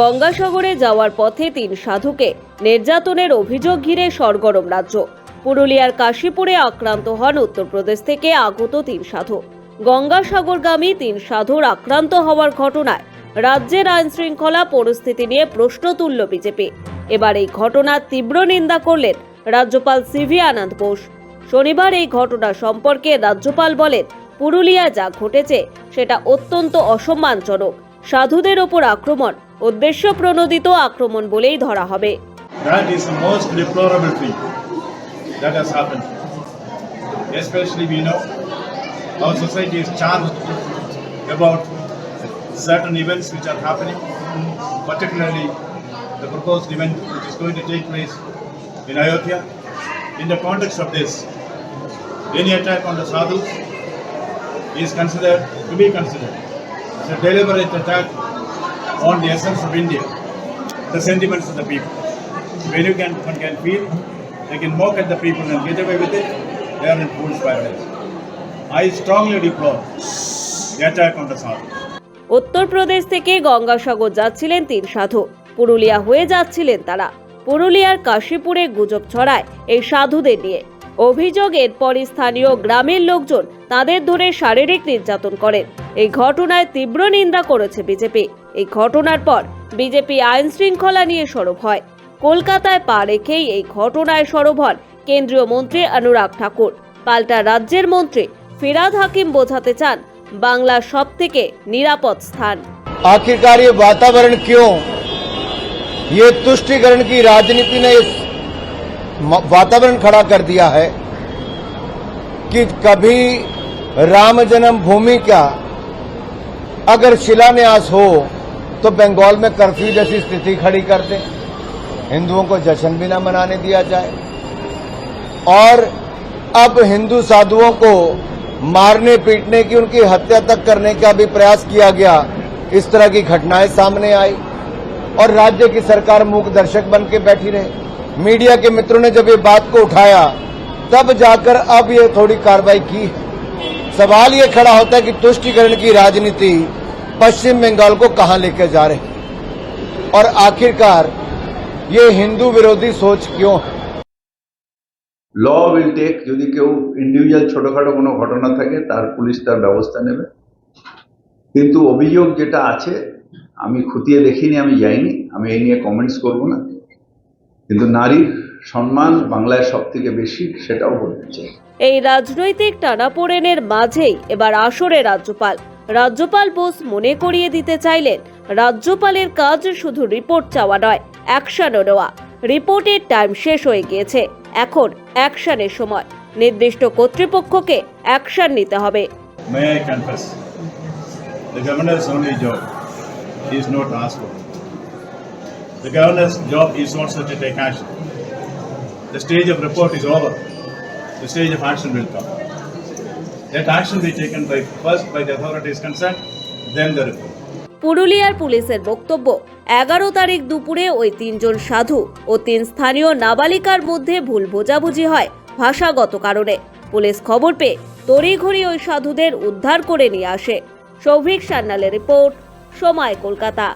গঙ্গাসাগরে যাওয়ার পথে তিন সাধুকে নির্যাতনের অভিযোগ ঘিরে সরগরম রাজ্য। পুরুলিয়ার কাশীপুরে আক্রান্ত হন উত্তরপ্রদেশ থেকে আগত তিন সাধু। গঙ্গাসাগরগামী তিন সাধুর আক্রান্ত হওয়ার ঘটনায় রাজ্যের আইন শৃঙ্খলা পরিস্থিতি নিয়ে প্রশ্ন তুলল বিজেপি। এবার এই ঘটনার তীব্র নিন্দা করলেন রাজ্যপাল সিভি আনন্দ বোস। শনিবার এই ঘটনা সম্পর্কে রাজ্যপাল বলেন পুরুলিয়া যা ঘটেছে সেটা অত্যন্ত অসম্মানজনক। সাধুদের ওপর আক্রমণ উদ্দেশ্য প্রণোদিত আক্রমণ বলেই ধরা হবে That is the most deplorable that has. Especially we know our society is charged about certain events which are happening, particularly the proposed event which is in the context of this, any attack on the sadhus is considered to be considered as a deliberate attack on the essence of India, the sentiments of the people. When you can, one can feel, they can mock at the people and get away with it, they are in fool's paradise. I strongly deplore the attack on the South. Uttar Pradesh থেকে গঙ্গাসাগর যাচ্ছিলেন তিন সাধু পুরুলিয়া হয়ে যাচ্ছিলেন তারা পুরুলিয়ার কাশীপুরে গুজব ছড়ায় এই সাধুদের নিয়ে অভিযোগ এরপরই স্থানীয় গ্রামের লোকজন তাদের ধরে শারীরিক নির্যাতন করেন এই ঘটনায় তীব্র নিন্দা করেছে বিজেপি এই ঘটনার পর বিজেপি আইন শৃঙ্খলা নিয়ে সরব হয় কলকাতায় পা রেখেই এই ঘটনায় সরব হন কেন্দ্রীয় মন্ত্রী অনুরাগ ঠাকুর পাল্টা রাজ্যের মন্ত্রী ফিরাদ হাকিম বোঝাতে চান বাংলার সব থেকে নিরাপদ স্থান आखिरकार ये वातावरण क्यों ये तुष्टिकरण की राजनीति ने इस म- वातावरण खड़ा कर दिया है कि कभी राम जन्म भूमि का अगर शिलान्यास हो तो बंगाल में कर्फ्यू जैसी स्थिति खड़ी कर दें। हिंदुओं को जश्न भी न मनाने दिया जाए। और अब हिंदू साधुओं को मारने पीटने की उनकी हत्या तक करने का भी प्रयास किया गया, इस तरह की घटनाएँ सामने आई। और राज्य की सरकार मूक दर्शक बन के बैठी रहे। मीडिया के मित्रों ने जब ये बात को उठाया, तब जाकर अब ये थोड़ी कार्रवाई की सवाल ये खड़ा होता है कि तुष्टिकरण की राजनीति पश्चिम बंगाल को कहां लेकर जा रही है और आखिरकार ये हिंदू विरोधी सोच क्यों है ল উইল টেক যদি কেউ ইন্ডিভিজুয়াল ছোটখাটো কোনো ঘটনা থাকে তার পুলিশ তার ব্যবস্থা নেবে কিন্তু অভিযোগ যেটা আছে আমি খতিয়ে দেখিনি আমি যাইনি আমি এই নিয়ে কমেন্টস করব না কিন্তু নারীর সম্মান বাংলায় সব থেকে বেশি সেটাও বলতে চাই এই রাজনৈতিক টানাপোড়েনের মাঝেই এবার আসরে রাজ্যপাল রাজ্যপাল বোস মনে করিয়ে দিতে চাইলেন, রাজ্যপালের কাজ শুধু রিপোর্ট চাওয়া নয়, অ্যাকশনও নেওয়া। রিপোর্টের টাইম শেষ হয়ে গিয়েছে, এখন অ্যাকশনের সময়। নির্দিষ্ট কর্তৃপক্ষকে অ্যাকশন নিতে হবে। That action be taken by first by the authorities concerned, then the report. পুরুলিয়ার পুলিশের বক্তব্য এগারো তারিখ দুপুরে ওই তিনজন সাধু ও তিন স্থানীয় নাবালিকার মধ্যে ভুল বোঝাবুঝি হয় ভাষাগত কারণে। পুলিশ খবর পেয়ে তড়িঘড়ি ওই সাধুদের উদ্ধার করে নিয়ে আসে। সৌভিক সান্যালের রিপোর্ট সময় কলকাতা।